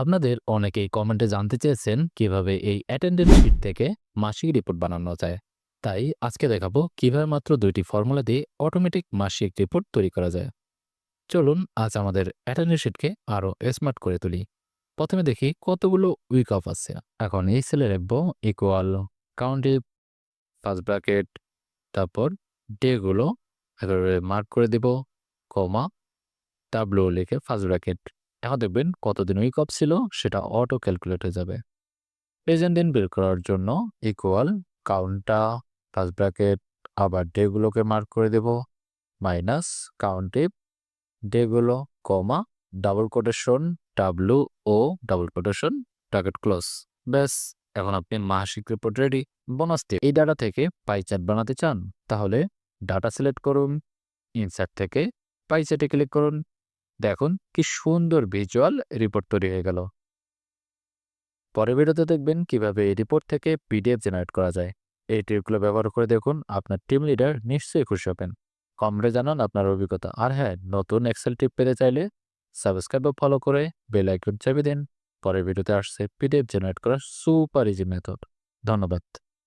আপনাদের অনেকেই কমেন্টে জানতে চেয়েছেন কীভাবে এই অ্যাটেন্ডেন্স শিট থেকে মাসিক রিপোর্ট বানানো যায়। তাই আজকে দেখাবো কীভাবে মাত্র দুইটি ফর্মুলা দিয়ে অটোমেটিক মাসিক রিপোর্ট তৈরি করা যায়। চলুন আজ আমাদের অ্যাটেন্ডেন্স শিটকে আরও স্মার্ট করে তুলি। প্রথমে দেখি কতগুলো উইক অফ আছে। এখন এই সেলে লিখব ইকুয়াল কাউন্টিভ ফার্স্ট ব্র্যাকেট তারপর ডেগুলো একেবারে মার্ক করে দিব কমা টাবলো লিখে ফার্স্ট ব্র্যাকেট এখন দেখবেন কতদিন উইক অফ ছিল, সেটা অটো ক্যালকুলেট হয়ে যাবে। প্রেজেন্ট দিন বের করার জন্য ইকুয়াল কাউন্টটা ফার্স্ট ব্র্যাকেট আবার ডেগুলোকে মার্ক করে দেব minus কাউন্টিভ ডেগুলো comma double quotation W O double quotation target close ব্যাস, এখন আপনি মাসিক রিপোর্ট রেডি বোনাস টিপ এই ডাটা থেকে পাই চার্ট বানাতে চান, তাহলে ডাটা সিলেক্ট করুন ইনসার্ট থেকে পাই চার্টে ক্লিক করুন। দেখুন কি সুন্দর ভিজুয়াল রিপোর্ট তৈরি হয়ে গেল। পরের ভিডিওতে দেখবেন কীভাবে এই রিপোর্ট থেকে পিডিএফ জেনারেট করা যায়। এই ট্রিপগুলো ব্যবহার করে দেখুন আপনার টিম লিডার নিশ্চয়ই খুশি হবেন। কমরে জানান আপনার অভিজ্ঞতা। আর হ্যাঁ নতুন এক্সেল টিপ পেতে চাইলে সাবস্ক্রাইব ও ফলো করে বেল আইকন চাপে দিন। পরের ভিডিওতে আসছে পিডিএফ জেনারেট করার সুপার ইজি মেথড ধন্যবাদ।